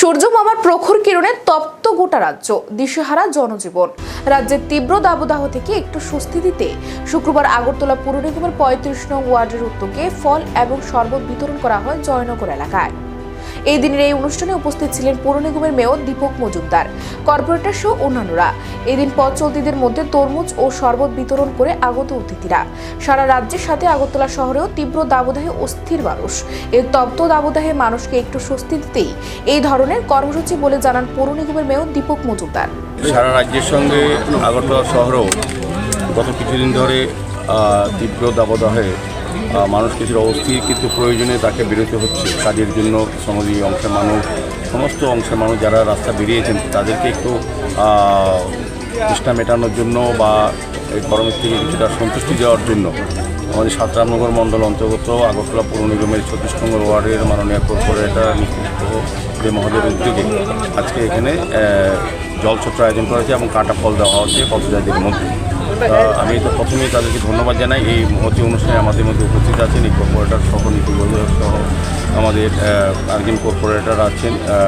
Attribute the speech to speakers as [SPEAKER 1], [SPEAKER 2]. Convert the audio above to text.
[SPEAKER 1] সূর্য মামার প্রখর কিরণে তপ্ত গোটা রাজ্য, দিশেহারা জনজীবন। রাজ্যের তীব্র দাবদাহ থেকে একটু স্বস্তি দিতে শুক্রবার আগরতলা পুর নিগমের পঁয়ত্রিশ নং ওয়ার্ডের উদ্যোগে ফল এবং শরবত বিতরণ করা হয় জয়নগর এলাকায়। এই দিনের এই অনুষ্ঠানে উপস্থিত ছিলেন পৌর নিগমের মেয়র দীপক মজুমদার, কর্পোরেটর সহ অন্যান্যরা। এদিন পথ চলতিদের মধ্যে তরমুজ ও শরবত বিতরণ করে আগত অতিথিরা। সারা রাজ্যের সাথে আগরতলা শহরেও তীব্র দাবদাহে অস্থির মানুষ এই তপ্ত দাবদাহে মানুষকে একটু স্বস্তি দিতেই এই ধরনের কর্মসূচি বলে জানান পৌর নিগমের মেয়র দীপক মজুমদার।
[SPEAKER 2] সারা রাজ্যের সঙ্গে আগরতলা শহরেও গত কিছুদিন ধরে তীব্র দাবদাহে মানুষ কিছুটা অস্থির কিন্তু প্রয়োজনে তাকে বেরোতে হচ্ছে। কাজের জন্য সমাজী অংশের মানুষ, সমস্ত অংশের মানুষ যারা রাস্তা বেরিয়েছেন, তাদেরকে একটু তৃষ্ণা মেটানোর জন্য বা এই গরমের থেকে কিছুটা সন্তুষ্টি দেওয়ার জন্য আমাদের সাতরামনগর মণ্ডল অন্তর্গত আগরতলা পৌর নিগমের ছত্রিশ নম্বর ওয়ার্ডের মাননীয় কর্পোরেটর যে মহোদয়ের উদ্যোগে আজকে এখানে জলছত্র আয়োজন করা হয়েছে এবং কাটা ফল দেওয়া হচ্ছে পথযাত্রীদের মধ্যে। আমি তো প্রথমেই তাদেরকে ধন্যবাদ জানাই। এই মহতি অনুষ্ঠানে আমাদের মধ্যে উপস্থিত আছেন এই কর্পোরেটর সহ নীতি সহ আমাদের আহ, আরেকজন কর্পোরেটর আছেন